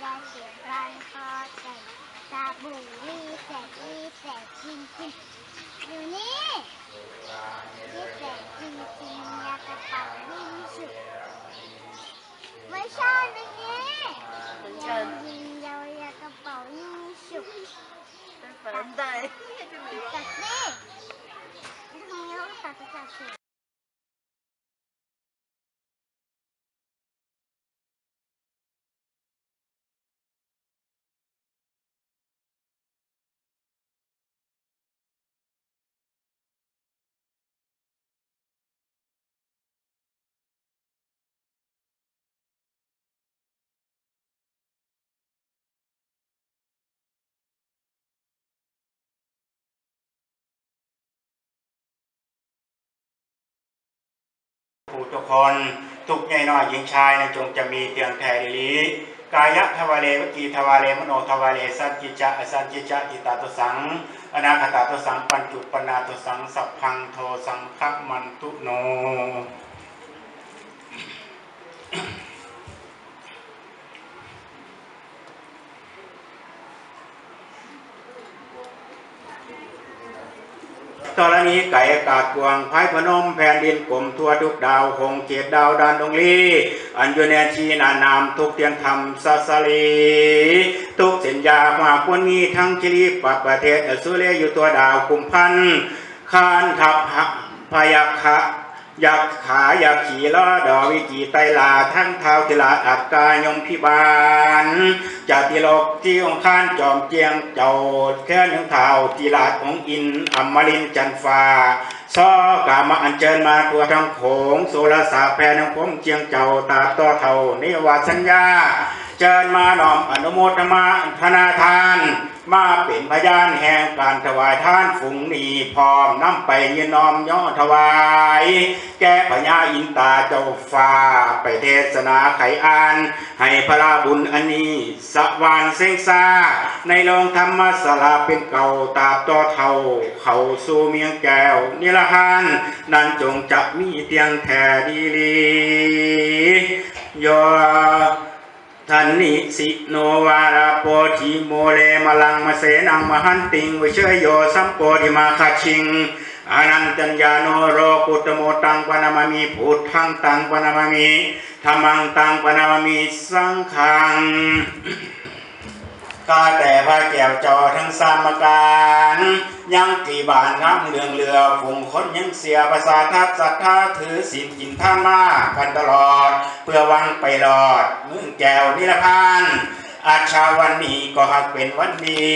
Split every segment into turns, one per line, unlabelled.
แดงเขียวรังคอใส่สาบุรีแสกอีแสกจริงจริงอยู่นี่ที่แสกจริงจริงยากระเป๋าดีสุดไม่ใช่
ตงนี้
ยังยิงยาวยากระเป๋า
ดีสุด
ตัดตัดนี่ตัดนี่ตัดตัดสุด
ผู้ทุกคนทุกใหญ่น้อยหญิงชายนะจงจะมีเตียงแผ่ดีลีกายะทวาเลวกีทวาเลมโนทวาเลสัจจิจะอสัจจิจะอิตาตุสัง อนาคตาตุสังปัญจุปนาตุสังสัพพังโทสังฆมันตุโน ธรณีไก่กาดกวางพายพนมแผ่นดินกลมทั่วทุกดาวคงเขตดาวดานดงลีอัญญเนชีนานามทุกเตียงธรรมสัสลีทุกเส้นยามาพวนนี้ทั้งชลีปประเทศอสุเลอยู่ตัวดาวกุมพันคานทับพยัคฆะ ยักขายักขี่ล้อดอวิกีไตลาทั้งเท้าทิลาอัดกายมพิบาลจาติโลกที่องค์ข้านจอมเจียงเจ้าแค่หนึ่งเท้าทิลาดองอินอมรินจันฟ้าซอกามาอัญเชิญมาตัวทั้งโขงโซลสาแพนังผมเจียงเจ้าตาต่อเท่านิวาสัญญา เชิญมาน้อมอนุโมทนาธนาทาน มาเป็นพยานแห่งการถวายท่านฝูงนีพร้อมน้ำไปเยนน้อมย่อถวาย แก่พญาอินตาเจ้าฟ้า ไปเทศนาไขอาน ให้พระราบุญอันนี้สวานเส้งซาในโรงธรรมสลาเป็นเก่าตาบต่อเท่า เขาสู่เมียงแก้วนิรหานนั่นจงจะมีเตียงแท่ดีลีโย ทันนิสิโนวาราโปธิโมเลมลังมาเสนังมหันติงวิเชยโยสัมโปธิมาคาชิงอนันตัญญาโนโรกุตโมตังปนามามีพุทธังตังปนามามีธรรมังตังปนามามีสังฆังก็แต่พระแก้วจอทั้งสามการ ยังกี่บานน้ำเลืองเรือผงคนยังเสียภาษาทัศรัทธาถือศีลกินท่านมากันตลอด เพื่อวังไปรอดมึงแก้วนิรพานอาชาวันนี้ก็หักเป็นวันดี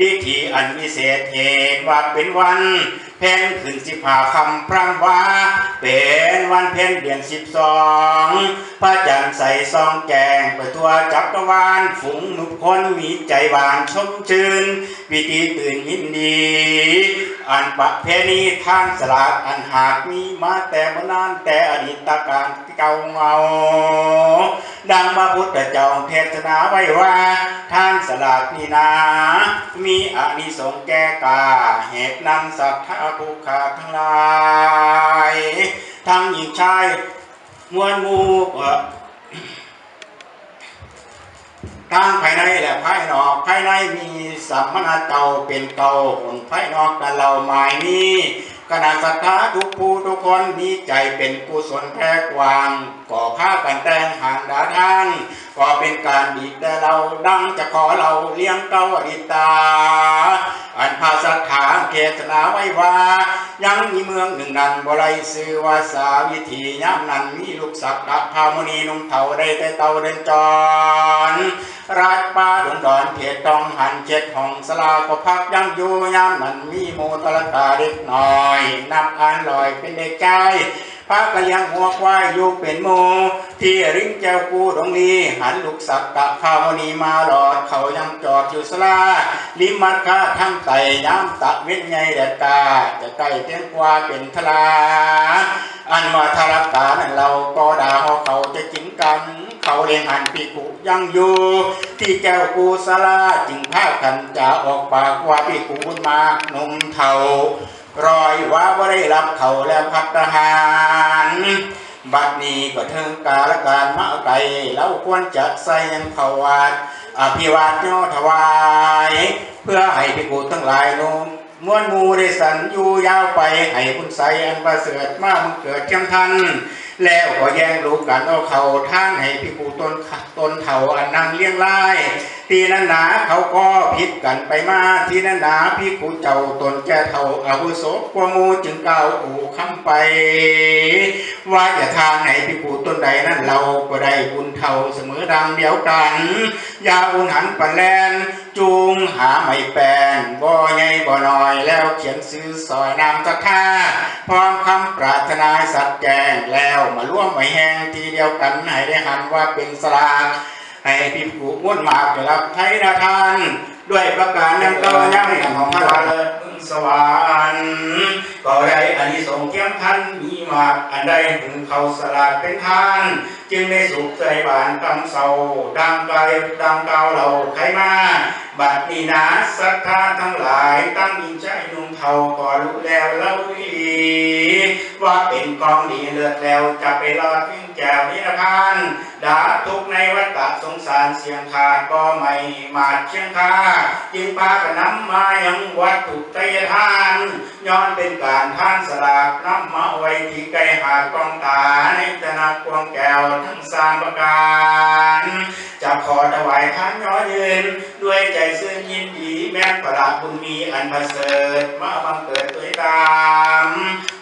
ดีที่อันวิเศษเหตุว่าเป็นวัน เพ็ญขึ้นสิบหาคำพร่ำว่า เป็นวันเพ็ญเดือนสิบสองพระจันทร์ใส่ซองแกงไปทั่วจักรวาลฝูงหนุคนมีใจหวานชมชื่นวิธีตื่นยินดี อันประเพณีทางสลาดอันหากมีมาแต่โบนานแต่อดีตการเก่าเงาดังพระพุทธเจ้าเทศนาไว้ว่าทานสลาดนี่นา มีอานิสงส์แก่กาเหตุนั้นศรัทธาผู้ขาทั้งหลาย ทั้งหญิงชายมวลมูตั้งภายในและภายนอก ภายในมีสัมมนาเก่าเป็นเก่าหนภายนอกกันเราหมายนี้ขณะศรัทธาทุกผู้ทุกคนมีใจเป็นกุศลแท้กว้าง ก่อผ้ากันแต่งห่างดาทานก็เป็นการดีแต่เราดังจะขอเราเลี้ยงเก้าอดิตา อันภาษาถามเทศนาไว้ว่า ยังมีเมืองหนึ่งนั้นบ่ไรซื้อว่าสาวิธีย่ำนั้นมีลูกศักดิ์พามุนีนุ่งเถาได้แต่เตาเดินจรราชป่าดงดอนเขตตองหันเจ็ดห้องสลาก็พักยังอยู่ยามนั้นมีโมตละกาเด็กน้อย นับอ่านลอยเป็นเด็กใจ พระก็ยังหัวควายอยู่เป็นโมที่ริ้งแก้วกูดงลีหันลูกศักดิ์กะพาวนีมาหลอด เขายังจอดอยู่สลาลิมัดค่าทั้งไตย้ำตะเว้นไงแดดกาจะใกล้เทียงกว่าเป็นทลา อันว่าทารักกานั้นเราก็ด่าเขาเขาจะกินกันเขาเลี้ยงหันปีกุยังอยู่ที่แก้วกูสลาจึงพากันจะออกปากว่าปีกูบุญมากนมเทา รอยว่าว่าได้รับเขาแล้วพักทหาร บัดนี้ก็ถึงกาลการมาไกลเราควรจะใส่ยังเขาวาดอภิวาทย่อถวาย เพื่อให้พิกูทั้งหลายลงมวนมูได้สันอยู่ยาวไป ให้คุณใส่อันประเสริฐมามึงเกิดเทียมทัน แล้วก็แย่งลูกกันเอาเขาท่านให้พิกูตนตนเถาอันนั่งเลี้ยงไล่ทีนั้นหนาเขาก็ผิดกันไปมาทีนั้นหนาพิกูเจ้าตนแก่เถาอาวุโสกว่ามูจึงเก่าวอู่คำไป ว่าอย่าทางไหนพิกูต้นใดนั่นเราก็ได้บุญเท่าเสมอดังเดียวกันยาอุนหันปันแลนจูงหาไม่แปลนบ่ใหญ่บ่น้อยแล้วเขียนซื้อซอยนามตะท่าพร้อมคำปรารถนาสัตว์แจงแล้วมาร่วมไว้แห้งทีเดียวกันให้ได้หันว่าเป็นสลาให้พิภูม้วนมากได้รับไทยนาทาน ด้วยประการนั้นก็ยังของพระเลิศมึงสวรรค์ก็ได้อานิสงส์เทียมทันมีมากอันใดถึงเขาสลากเป็นทาน จึงได้สุขใจบานกำเศร้าดังไกลดังเก่าเราใครมาบัดนี้นะศรัทธาทั้งหลายตั้งมีใจนุ่งเทาก็รู้แล้วเล่าดีว่าเป็นกองดีเลือดแล้วจะไปรอดวิ่งแจวนิรพานดาทุกข์ในวัฏสงสารเสียงขาดก็ไม่มาดเชียงคาจึงปากันำมายังวัดถูกใจทานย้อนเป็นการท่านสลากนำมาไว้ที่ไกลหาดกองตาในธนากวงแก้วทั้งสามประการจะขอถวายท่านย้อนยืน ด้วยใจซื่อยินดีแม้ประหลาดบุญมีอันประเสริฐมาบังเกิดด้วตาม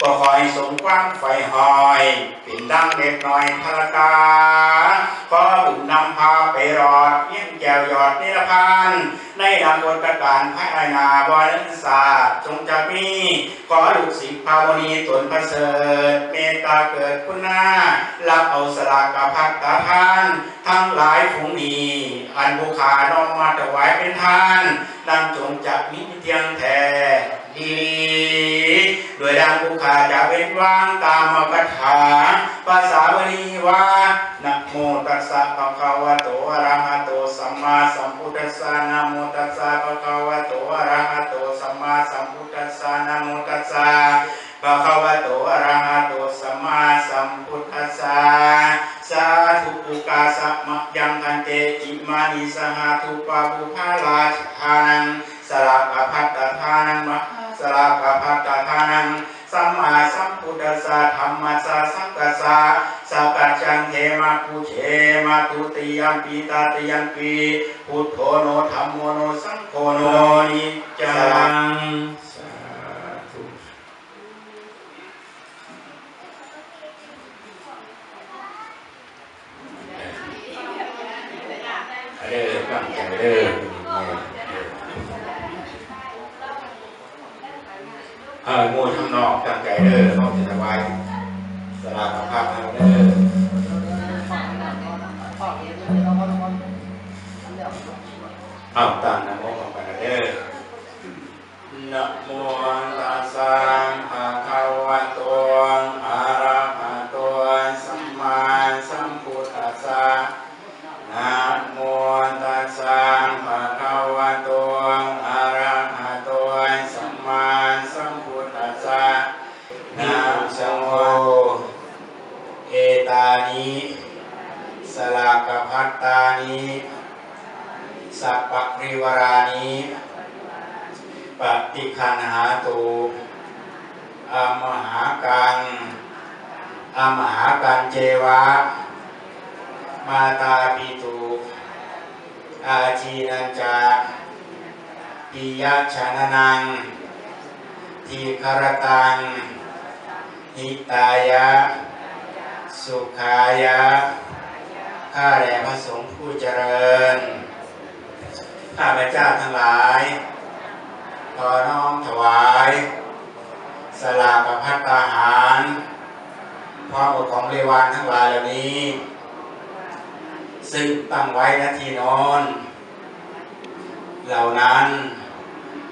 ก็คอยสมความไฟหอยปิ่นดังเล็กน้อยพระกาขอบุญนำพาไปรอดเยี่ยงแก้วหยอดนิรพานในดำบทการพระนาบริศาสตร์จงจะมีขอลูกศิษย์ภาวนีตนประเสริฐเมตตาเกิดคุณนารับเอาสลากกับพักตาทานทั้งหลายฝูงมีอันบุคาน้อมมาถวายเป็นทานดังจงจักมิเทียงแท้ดีโดยดังบุคาจะเป็นวางตามมกถา เอองูทางนอกตั้งใจเด้อเขาจะถวายสลากภาพทางเด้อเอาตามนะโมของกันเด้อนะโมตัสสะคะวะโตอะระหะโตสัมมาสัมพุทธัสสะนะโมตัสสะภะคะวะโตอะระหะโตสัมมาสัมพุทธัสสะนะโมเอตานิสลากพั ตานิสัพปะริวรานิปฏิคันหาตุอมหากังอมหากันเจวะ มาตาปิตุ อาชีนันจาปิยชนะนัง ทีคารตัง หิตายะ สุขายะ ข้าแด่พระสงฆ์ผู้เจริญ ข้าพเจ้าทั้งหลายขอน้อมถวาย สลากกับพัตตาหารพร้อมกับของเรวานทั้งหลายเหล่านี้ ซึ่งตั้งไว้ณที่นอน เหล่านั้น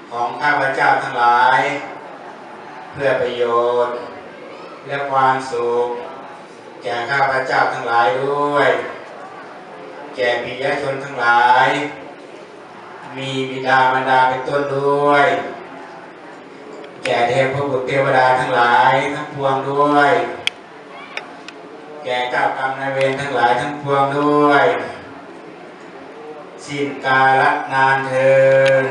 ของข้าพเจ้าทั้งหลาย เพื่อประโยชน์ และความสุข แก่ข้าพเจ้าทั้งหลายด้วย แก่ปิยชนทั้งหลาย มีบิดามารดาเป็นต้นด้วย แก่เทพบุตรเทวดาทั้งหลายทั้งพวงด้วย แก่เจ้ากรรมนายเวรทั้งหลายทั้งพวงด้วย สิ้นกาลนานเทิน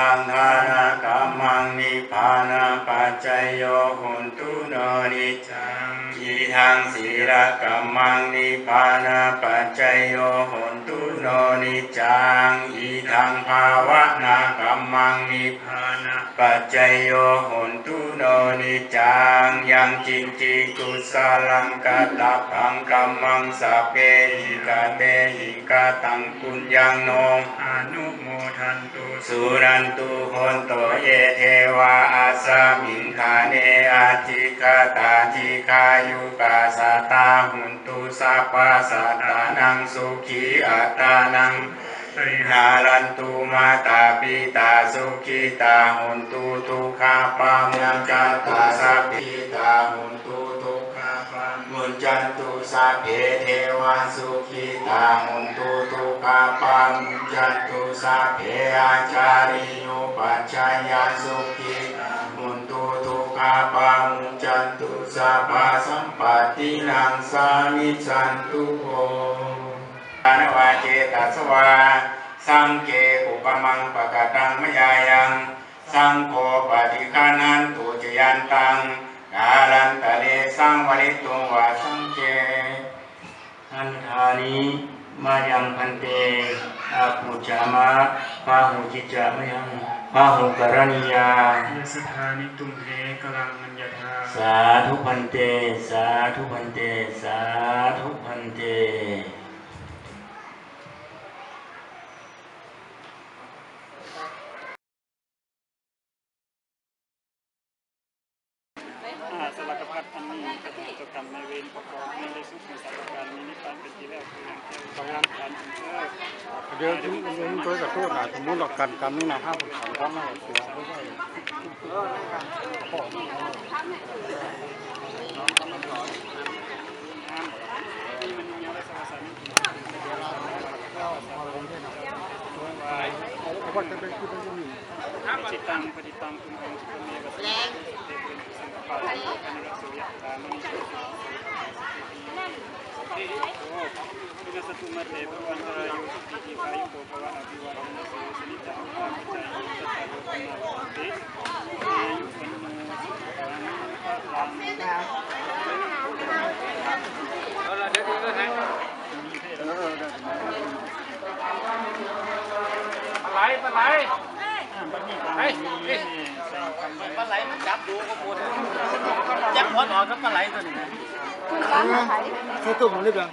ทังทานากรรมังนิพพานาปัจจโยหุนตุโนนิจังอิทังศีลกรรมังนิพพานาปัจจโยหุนตุโนนิจังอิทังภาวนากรรมังนิพพานาปัจจโยหุนตุ โนนิจังยังจินจิกุสลังกตปังกรรมังสัพเพหิกาเตหิกาตังกุญญังโนอนุโมทันตุสุรันตุโหนโตเยเทวาอาสามิงคาเนอาจิกาตาจิกายุกาสาตาหุนตุสัพพะสัตตานังสุขีอัตตานัง ริหารันตุมาตาปิตาสุขิตาหุนตุทุกขาปามังจันตาสัพพิตาหุนตุทุกขาปามุนจันตุสัพเพเทวาสุขิตาหุนตุทุกขาปามุนจันตุสัพเพอาจาริโยปัจจายาสุขิตาหุนตุทุกขาปามุนจันตุสัพพสัมปตินังสามิจันตุโภานวาเจตัสวา สังเกอุปมังปะกะตังมยายัง สังโฆปฏิคานันตุจยันตังกาลันตะเลสังวริตุวาสังเจอันธานิมายังพันเตอาภูจามะพาหุจิจามยังพาหุกรณียา
ยสถานิตุมเหกลังมัญญทา
สาธุพันเต สาธุพันเต สาธุพันเต
อาสลักพัดอันนี้กระทำตกรรมในเวรประกอบไม่ได้สุขในสัตว์การมีนิพพานเป็นที่แล้วคืออย่างเที่ยวพยายามการถึงเลิก
เดี๋ยวที่มันตัวกับตัวหาส มมติหลักการการนึงนะห้าผมถามความน่าเสียไม่ได้
ที่มันมีอะไรสารสาร
เพราะว่าจะเป็นคือเป็นผู้หญิง
จิตตังปฏิตังคุณองค์สุขเมวัสเตเป็นสังฆปาติกันรักสุยตานุโอ้คุณสตุมาเตภวันตรายุสุขีกายุโกภวะอภิวาทนาสิสนิจังปาปิจายุตตะโลกนาเตอายุวันสุขังพลัง
ปลาไหลปลาไหล
เฮ้ย
ปลาไหลมัน จับดูก็หมดจับหัวออกก็ปลาไหลตัวนี้
ใช่ตัวผมเลยเปล่า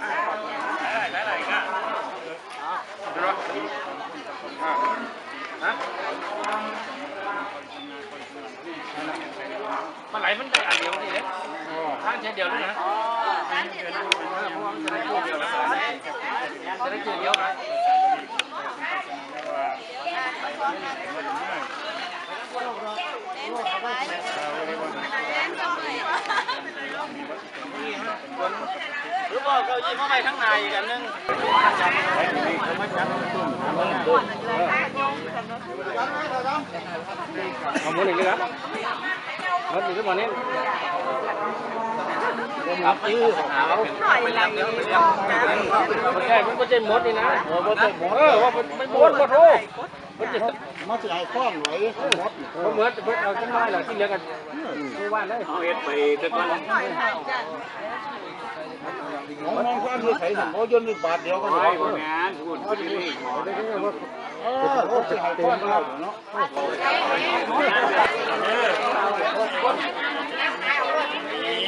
ปลาไหลมันได้อันเดีย วนี่เลยข้างเช่นเดียวเลยนะจะได้ตัวเดียวนะจะได้ตัวเดียวนะหรือว่าเก้าอี้มาไว้ข้างในอีกันนึง
เอาหมดเลยครับหมดเลยวันนี้ ครับคือเอาไปเลี้ยงเลี้ยงเลี้ยงมันแก่มันไม่ใช่มดนี่นะเออมันต้องหมดเออว่ามันไม่มดมดโอ้มันจะมาจะให้ข้องไว้หมดเขาเหมือนเพิ่งเอาจังไรล่ะที่เหลือกันไม่ว่าเลยเอาเอ็ดไปต่ก่อนมองมองก็อันนี้ใส่สมโภชนบาทเดียวกันเลยงานพูดพูดเลยเออสิให้พ่อเราเนาะ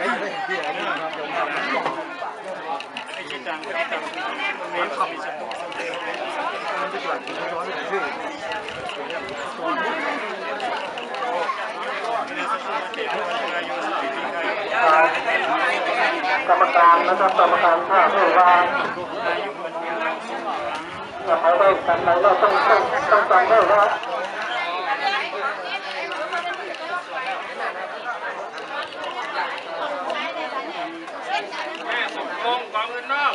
กรรมการนะครับกรรมการถ้าไม่ว่าจะไปได้กันไหนเราต้องต้องต้องจำได้ว่า
ลงกองเงินนอก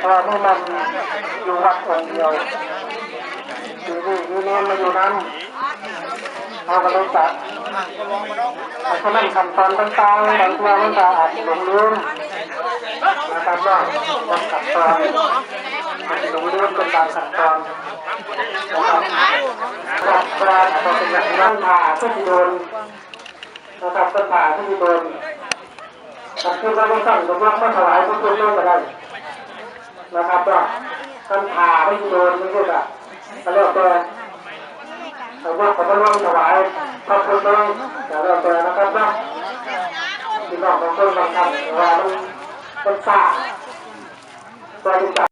เมื่
อปีโซนเขาบริษัทเพราะนี่มันอยู่วัดองค์เดียวปีนี้ปีนี้มาอยู่นั้นเขาบริษัทเพราะนั้นขั้นตอนต่างๆบางตัวมันจะอาจหลงลืมนะครับว่าบางขั้นตอนหลงลืมเป็นบางขั้นตอนนะครับจากปลาอาจจะเป็นอย่างนั้นผ่าที่โดนนะครับเป็นผ่าที่โดนแต่คือเราต้องสั่งยกเลิกไม่ถวายพระพุทธเจ้าก็ได้ นะครับว่าท่านพาไม่โดนไม่รู้จัก็แล้วแต่แต่ว่าเขาต้องถวายพระพุทธเจ้าแต่แล้วแต่นะครับว่าที่น้องบางคนบางท่านว่ามันมันสาตัวที่สา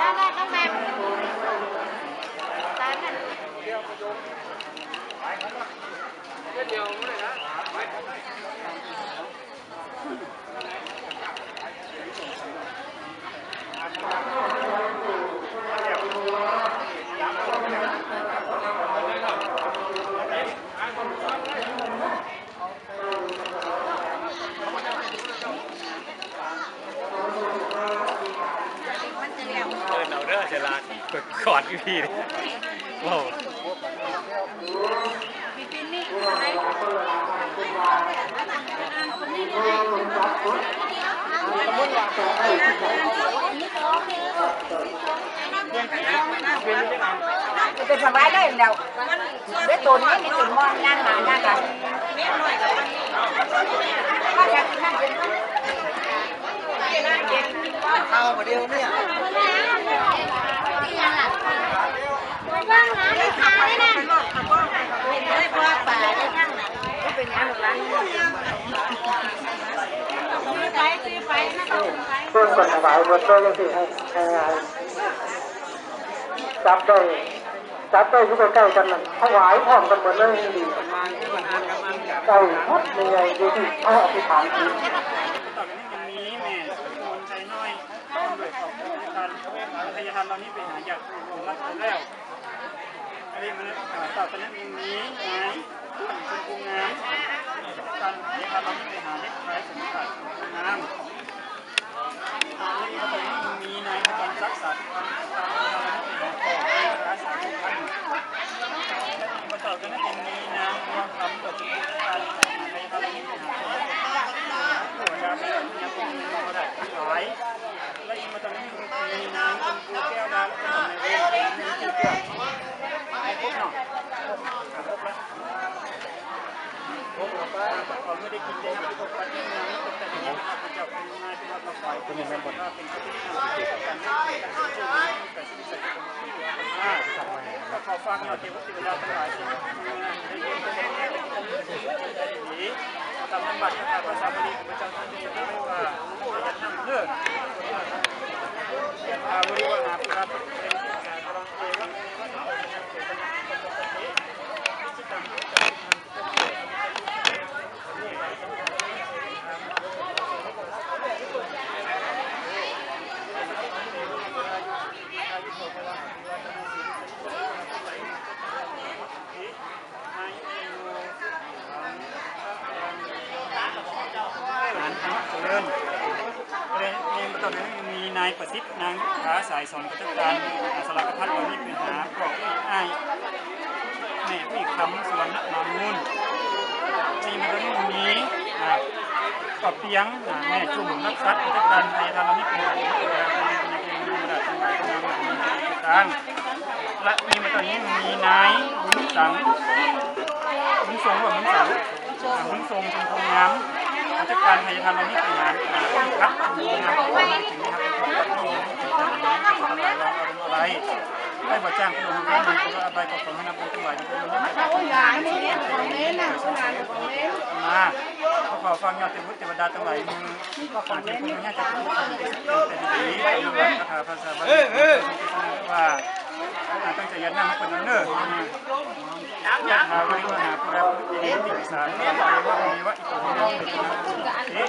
ด้ได้ต้องแบบ
เดินเอาเด้อเชลาก ที่นี่ว้าว
เป็นสบายได้แล้วได้ตัวนี้มีตัวมอนนั่งหานั่งกันกันเข้า
มาเดียวเนี่ย
ว่างร้านลูกค้า เลยนะ
ได้พอป่าได้นั่งก็เป็นงานหมดล้ว
ไปซื้อไปนะต้องไป
เพื่อนคนถวายหมดเลยสิให้ให้ให้จับได้จับได้อยู่ใกล้ๆกันนั่นถวายพร้อมกันหมดเลยดีใกล้หมดยังไงดูที่เขาอธิษฐานจิต
ต่อไปนี้วันนี้แม่มนชัยน้อยต้นด้วยขอบคุณทานทายทานเรานี้ไปหาอยากรวมรักแล้ว อันนี้มันต่อไปนี้วันนี้ไงคุณครูงามทานทายทานเราไปหาเล็กน้อยสมบัติงามอันนี้ต่อไปนี้วันนี้นายกำลังรักษาความตรานี้ไปหาต่อรักษาทุกท่านมาต่อกันนี้วันนี้นะว่าคำกับการทายทานเรานี้หาหัวดำเนี่ยยังคงมีมาได้หลายและอีกมาตอนนี้มีนางคุณครูแก้วดาวเป็นในเรื่องนี้ที่เกี่ยวกับไอ้พวกเนาะ เขาไม่ได้กินเลยนะพวกปัจจุบันนี้แต่ที่พระเจ้าเป็นนายเป็นรับฝ่ายเป็นเงินบดเป็นผู้ที่ทำกิจการแต่สิ่งทธิ์ก็ขอฟังเราเทวติเวลาทั้งหลายที่ได้ยินได้ได้ยินทำนบัตรภาษาบาลีของพระเจ้าท่านจะได้ว่าจะนั่งเลิกอาวุธว่าหาพุทธเป็นการกำลังเอวานคณะเจริญเรียนเรียนต่อไปนี้มีนายประสิทธิ์นางขาสายสอนกัตการสลักพัฒน์วันนี้เป็นหาพวกอ้ายแม่วิคำสวรรณมามูลมีมันก็มีกอบเตียงแม่จุ่มนักสัตว์กัตการไทยธรรมนิเป็นหาเป็นเป็นเป็นเป็นระดับทั้งหายทั้งหลายต่างและมีมาตอนนี้มีนายบุญสังบุญทรงว่าบุญสังบุญทรงเป็นคนงาม ราชการพยาธรรมนี่เป็นงานครับงานของเราถึงนะครับอะไรได้บทจ้างผู้ลงทุนมีผู้อะไรก็ขอให้นับเป็นตัวใหญ่ในผู้ลงทุนมาเขาขอฟังยอดเทวุฒิเทวดาทั้งหลายมือก่อนที่ผู้นี้จะพูดเป็นดีเป็นคาถาภาษาบาลีว่าตั้งใจยันนั่งคนนั้นเนอะยะถาวิหาปุราปุริ ติสารเรียกว่ามีว่าอีกคนนึงเป็นเอ๊ะ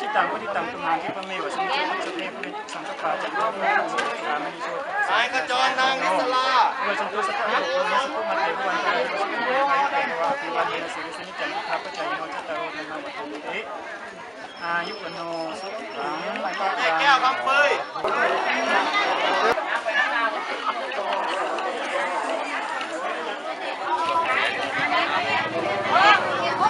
จิตังพุทธิตังตุมังที่พระเมวะสมุทรสเตปุริสังฆปาจักรวาลสุขามณิโช
สายขจรนางนิสลา
เมื่อสังฆสัพพะโลกนี้สุขมาเทวันใจสุขเทวันใจว่าพิวันเนสิริสนิจันทาปัจจัยโนจตโรธรรมวัตถุเตอายุวโนสุขัง
แม่แก้วคำเฟย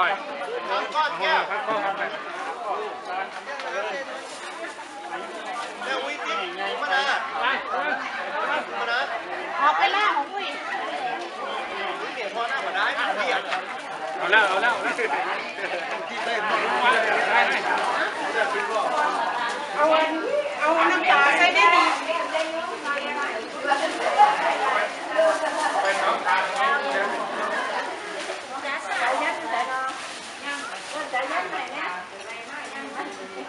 ร้อย
น้อง
ก้อนแก้วแม่วิจิตรมานามานา
ออกไปล่าของผู้หญิง
เดี๋ยวพอหน้ามาได้เดี๋ยว
เอาแล้วเอาแล้ว
เอาน้ำตาใส่ได้
ดี